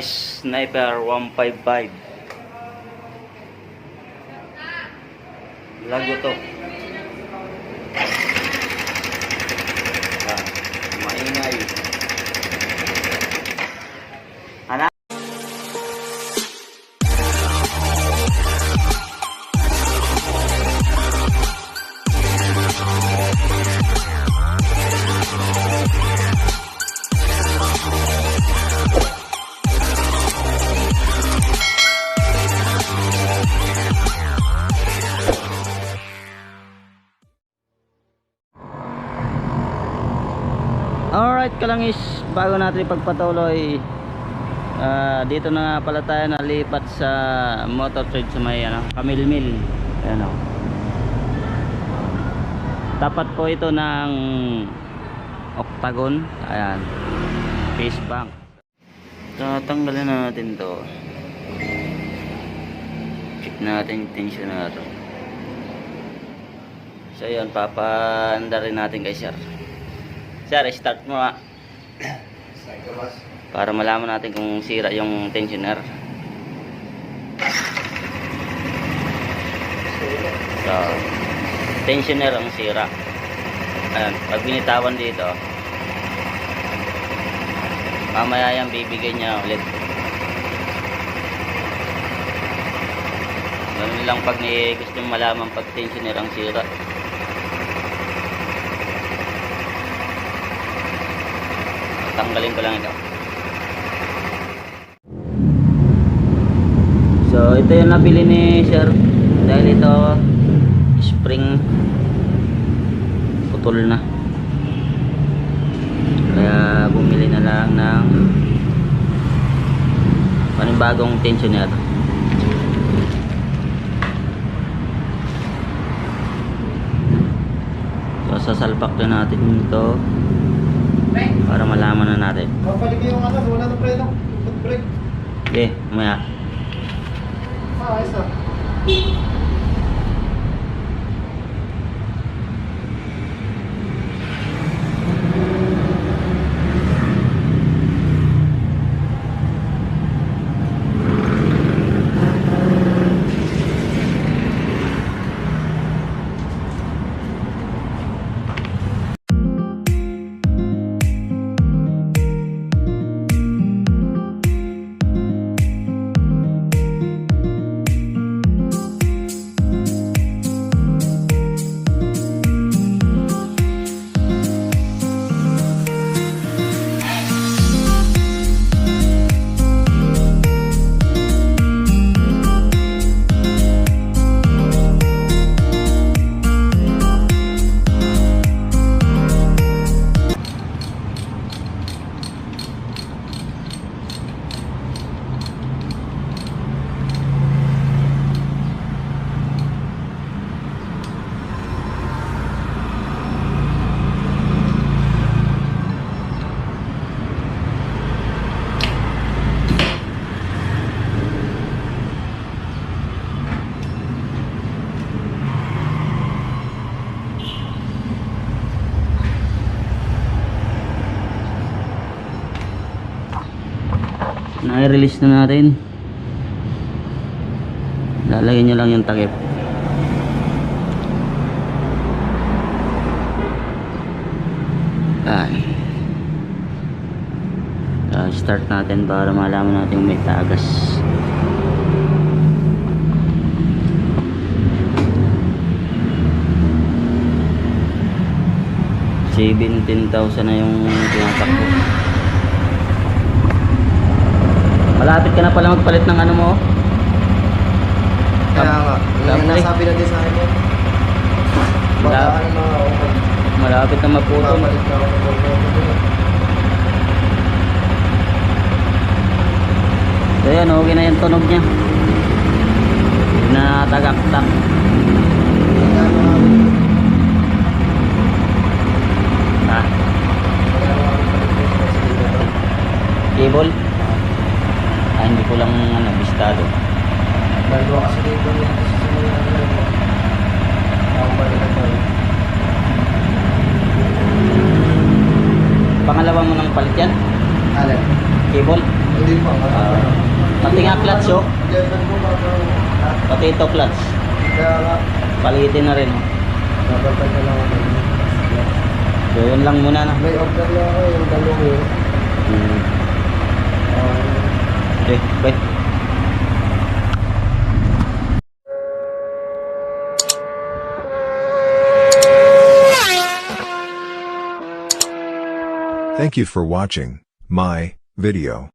Sniper 155. Lago to. Alright kalangis, bago natin ipagpatuloy ah, Dito na nga pala tayo nalipat sa motor trade sa may ano, Kamilmil. Ayan o Tapat po ito ng Octagon. Ayan. Face bank. Tatanggalin na natin to. Check natin yung tensioner So yun, papaanda rin natin kay sir Sir, start mo nga. Para malaman natin kung sira yung tensioner. So, tensioner ang sira. Ayan, pag binitawan dito, mamaya yan bibigay niya ulit. Ganun lang pag ni gusto malaman pag tensioner ang sira. Tanggalin ko lang ito. So ito yung nabili ni sir. Dahil ito spring putol na. Kaya bumili na lang ng panibagong tensioner so sasalpak na natin ito para malaman na natin. Kapalik yung ano, wala na preno. Foot brake. Okay, mamaya. Ah, ayos na. Na-release na natin. Lalagyan nyo lang yung takip. Ay. Ah, start natin para malaman natin may tagas. Seventeen thousand na yung tinatakbo. Malapit ka na pala magpalit ng ano mo. Kaya nga, yung nasabi na din sa akin. Baka ano mga open. Malapit na maputol. Papalit na open. So yan, okay na yung tunog niya. Na tagaktak. Kaya mga Ah, kaya mga cable. Ah, hindi ko lang ano, bistado. Dalawa kasi dito yung kasi sa mga ano. Ako pala na to. Pangalawa mo ng palit yan? Alin? Cable? Hindi pa. Ah, pati nga clutch, oh. Pati ito clutch. Palitin na rin. oh. So, yun lang muna na. May order na ako yung dalawa eh. Hmm. Okay, bye. Thank you for watching my video.